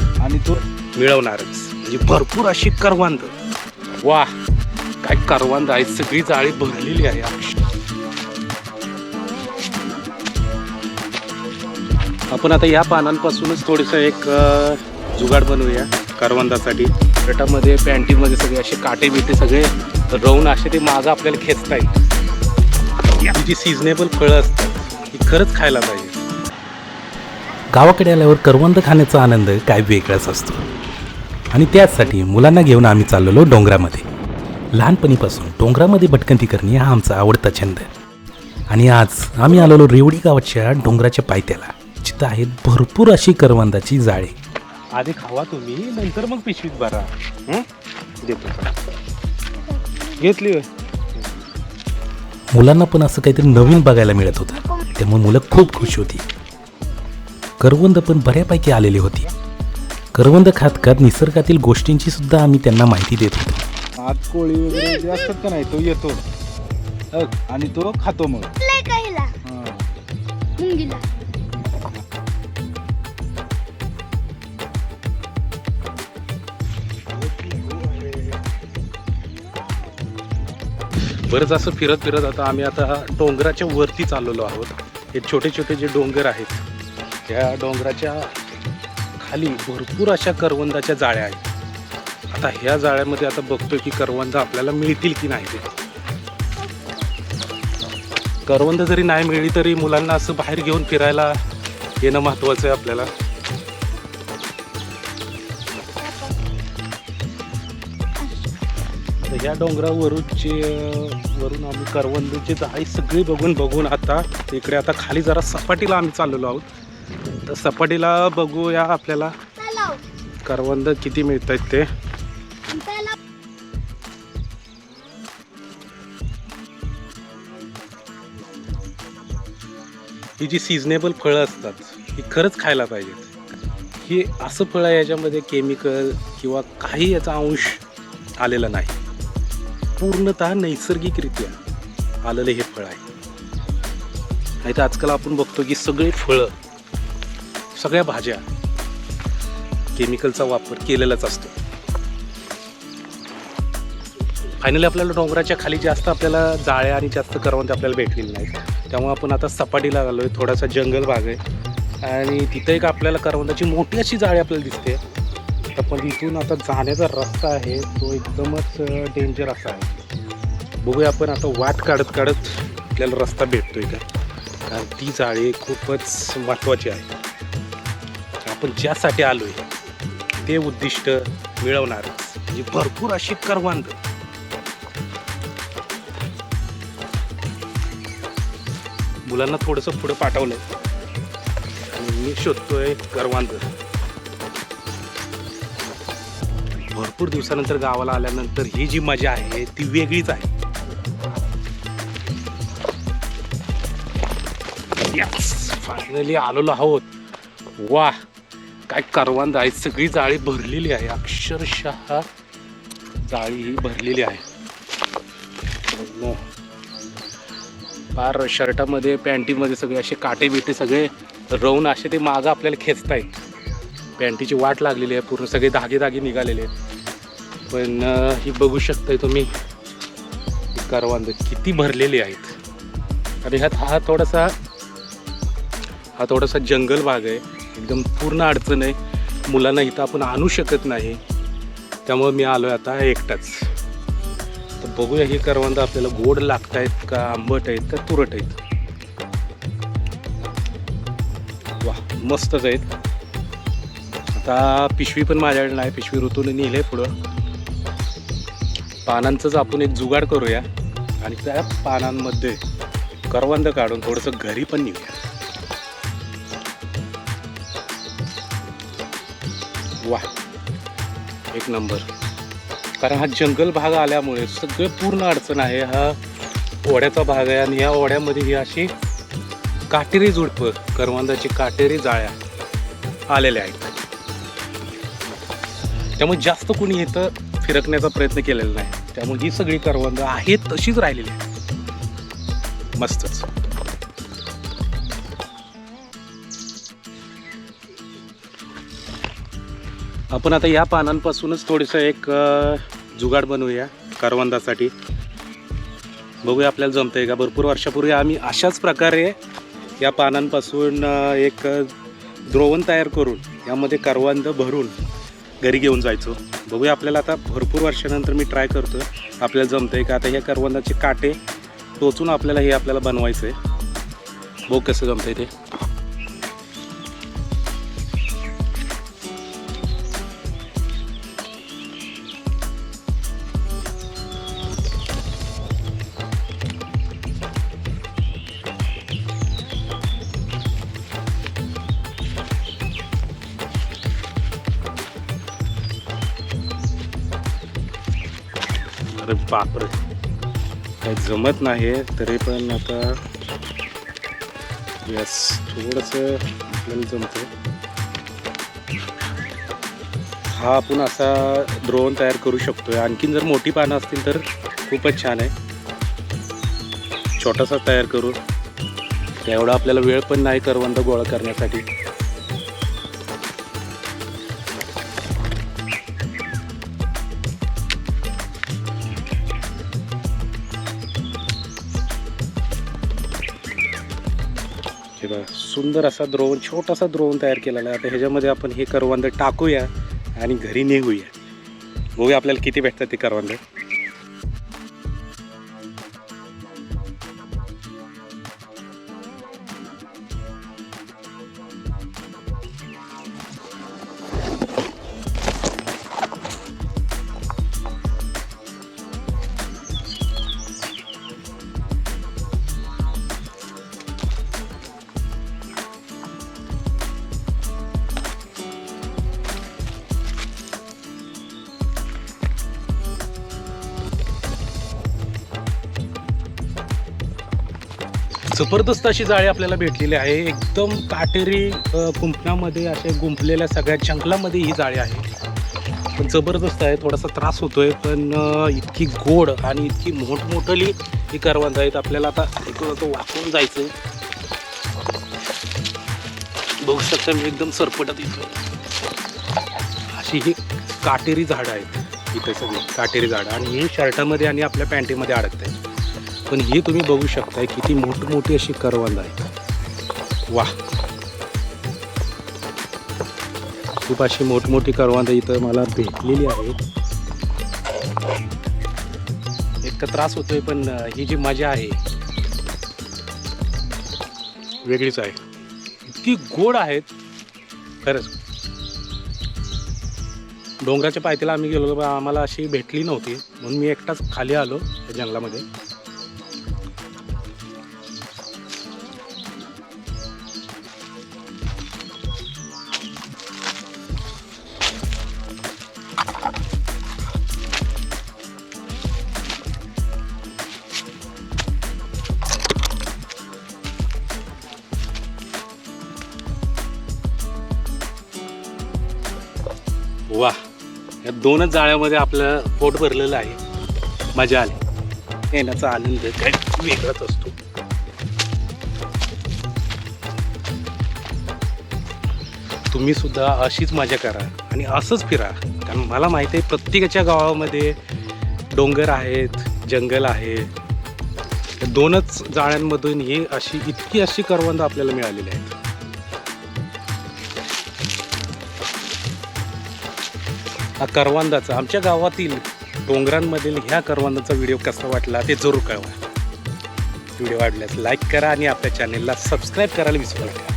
आणि तो मिळवणारच. म्हणजे भरपूर अशी करवांद. वा काय करवांद आहे सगळी जाळी भरलेली आहे. आपण आता या पानांपासूनच थोडंसं एक अ, जुगाड बनवूया करवंदासाठी. गटामध्ये पॅन्टीमध्ये सगळे असे काटे बिटे सगळे रवून असे ते मागं आपल्याला खेचता येईल ही जी सिजनेबल फळं असतात. ही खरंच खायला पाहिजे. गावाकडे आल्यावर करवंद खाण्याचा आनंद काय वेगळाच असतो. आणि त्याचसाठी मुलांना घेऊन आम्ही चाललेलो डोंगरामध्ये. लहानपणीपासून डोंगरामध्ये भटकंती करणे हा आमचा आवडता छंद. आणि आज आम्ही आलेलो रेवडी गावाच्या डोंगराच्या पायथ्याला जिथं आहेत भरपूर अशी करवंदाची जाळे. आधी खावा तुम्ही नंतर मग पिशवीत भरा? देतो. घेतली. मुलांना पण असं काहीतरी नवीन बघायला मिळत होतं. त्यामुळे मुलं खूप खुश होती. करवंद पण बऱ्यापैकी आलेली होती. करवंद खात खात निसर्गातील गोष्टींची सुद्धा आम्ही त्यांना माहिती देत होतो. आत कोळी वगैरे जे असतात का नाही तो येतो. अग, आणि तो खातो मग. लय काहीला हा. मुंगीला. बरंच असं फिरत फिरत आता आम्ही आता डोंगराच्या वरती चाललेलो आहोत. हे छोटे छोटे जे डोंगर आहेत त्या डोंगराच्या खाली भरपूर अशा करवंदाच्या जाळ्या आहेत. आता ह्या जाळ्यामध्ये आता बघतोय की करवंद आपल्याला मिळतील की नाही ते. करवंद जरी नाही मिळली तरी मुलांना असं बाहेर घेऊन फिरायला येणं महत्त्वाचं आहे आपल्याला. या डोंगरावरूनचे वरून आम्ही करवंदीची जाळी सगळी बघून बघून आता इकडे आता खाली जरा सपाटीला आम्ही चाललेलो आहोत. तर सपाटीला बघूया आपल्याला. करवंद किती मिळत आहेत ते ही जी सिजनेबल फळं असतात ही खरंच खायला पाहिजेत. ही असं फळ आहे याच्यामध्ये केमिकल किंवा काही याचा अंश आलेला नाही. पूर्णतः नैसर्गिकरित्या आलेलं हे फळ आहे. नाही तर आजकाल आपण बघतो की सगळे फळं सगळ्या भाज्या केमिकलचा वापर केलेलाच असतो. फायनली आपल्याला डोंगराच्या खाली जास्त आपल्याला जाळ्या आणि जास्त करवंद आपल्याला भेटलेली नाहीत. त्यामुळे आपण आता सपाटीला आलो आहे थोडासा जंगल भाग आहे. आणि तिथं एक आपल्याला करवंदाची मोठी अशी जाळी आपल्याला दिसते. तर पण इथून आता जाण्याचा रस्ता आहे तो एकदमच डेंजर असा आहे. बघूया आपण आता वाट काढत काढत आपल्याला रस्ता भेटतोय का? कारण ती जाळी खूपच महत्त्वाची आहे. आपण ज्यासाठी आलो आहे ते उद्दिष्ट मिळवणार म्हणजे भरपूर अशी करवांद मुलांना थोडंसं पुढं पाठवलंय. आणि मी शोधतोय करवांद भरपूर दिवसानंतर गावाला आल्यानंतर ही जी मजा आहे ती वेगळीच आहे. फायनली आलेलो आहोत. वा काय कारवांद आहे? सगळी जाळी भरलेली आहे. अक्षरशः जाळी ही भरलेली आहे. फार शर्टामध्ये पॅन्टीमध्ये सगळे असे काटे बिटे सगळे रवून असे ते मागं आपल्याला खेचतायत. पॅन्टीची वाट लागलेली आहे पूर्ण सगळे धागे धागे निघालेले आहेत. पण ही बघू शकताय तुम्ही कारवांद किती भरलेली आहेत. आणि ह्यात हा थोडासा हा थोडासा जंगल भाग आहे. एकदम पूर्ण अडचण आहे. मुलांना इथं आपण आणू शकत नाही. त्यामुळे मी आलो आहे आता एकटाच. तर बघूया ही करवंद आपल्याला गोड लागतायत का आंबट आहेत का तुरट आहेत? वा मस्तच आहेत. आता पिशवी पण माझ्याकडे नाही पिशवी ऋतूने नेले पुढं. पानांचंच आपण एक जुगाड करूया आणि त्या पानांमध्ये करवंद काढून थोडंसं घरी पण निघूया वा एक नंबर. कारण हा जंगल भाग आल्यामुळे सगळं पूर्ण अडचण आहे. हा ओढ्याचा भाग आहे आणि या ओढ्यामध्ये ही अशी काटेरी झुडपं करवंदाची काटेरी जाळ्या आलेल्या आहेत. त्यामुळे जास्त कोणी इथं फिरकण्याचा प्रयत्न केलेला नाही. त्यामुळे ही सगळी करवंद आहेत तशीच राहिलेली आहेत. मस्तच. आपण आता या पानांपासूनच थोडंसं एक जुगाड बनवूया करवंदासाठी. बघूया आपल्याला जमतंय का? भरपूर वर्षापूर्वी आम्ही अशाच प्रकारे या पानांपासून एक द्रोवण तयार करून यामध्ये करवंद भरून घरी घेऊन जायचो. बघूया आपल्याला आता भरपूर वर्षानंतर मी ट्राय करतो आपल्याला जमतंय का? आता ह्या करवंदाचे काटे टोचून आपल्याला हे आपल्याला बनवायचं आहे बघ कसं जमतंय ते. अरे बापरे. काही जमत नाही तरी पण आता यस थोडंसं आपल्याला जमतं हा आपण असा ड्रोन तयार करू शकतोय. आणखीन जर मोठी पानं असतील तर खूपच छान आहे. छोटासा तयार करू. तेवढा आपल्याला वेळ पण नाही करवंद गोळा करण्यासाठी. हे बघा सुंदर असा द्रोण छोटासा द्रोवण तयार केलेला आहे. आता ह्याच्यामध्ये आपण हे करवंद टाकूया आणि घरी निघूया. बघूया आपल्याला किती भेटतात ते करवंद. जबरदस्त अशी जाळी आपल्याला भेटलेली आहे. एकदम काटेरी कुंपणामध्ये असे गुंफलेल्या सगळ्या जंगलामध्ये ही जाळी आहे. पण जबरदस्त आहे थोडासा त्रास होतोय पण इतकी गोड आणि इतकी मोठमोठली ही करवंद आहेत. आपल्याला आता इकडून तो वाकून जायचं बघू शकता मी एकदम सरपटत इथं. अशी ही काटेरी झाडं आहेत. इथे सगळी काटेरी झाडं. आणि हे शर्टामध्ये आणि आपल्या पॅन्टीमध्ये अडकत आहेत पण ही तुम्ही बघू शकताय किती मोठमोठी अशी करवंद आहे. वा खूप अशी मोठमोठी करवंद इथं मला भेटलेली आहेत. एक तर त्रास होतोय पण ही जी मजा आहे. वेगळीच आहे. इतकी गोड आहेत. खरंच. डोंगराच्या पायथ्याला आम्ही गेलो आम्हाला अशी भेटली नव्हती. म्हणून मी एकटाच खाली आलो त्या जंगलामध्ये. वा या दोनच जाळ्यामध्ये आपलं पोट भरलेलं आहे. मजा आली. येण्याचा आनंद काय वेगळाच असतो. तुम्ही सुद्धा अशीच मजा करा आणि असंच फिरा. कारण मला माहिती आहे प्रत्येकाच्या गावामध्ये डोंगर आहेत जंगल आहे. दोनच जाळ्यांमधून ही अशी इतकी अशी करवंद आपल्याला मिळालेली आहेत. हा करवंदाचा. आमच्या गावातील डोंगरांमधील ह्या करवंदाचा व्हिडिओ कसा वाटला ते जरूर कळवा. व्हिडिओ आवडल्यास लाईक करा आणि आपल्या चॅनेलला सबस्क्राईब करायला विसरू नका.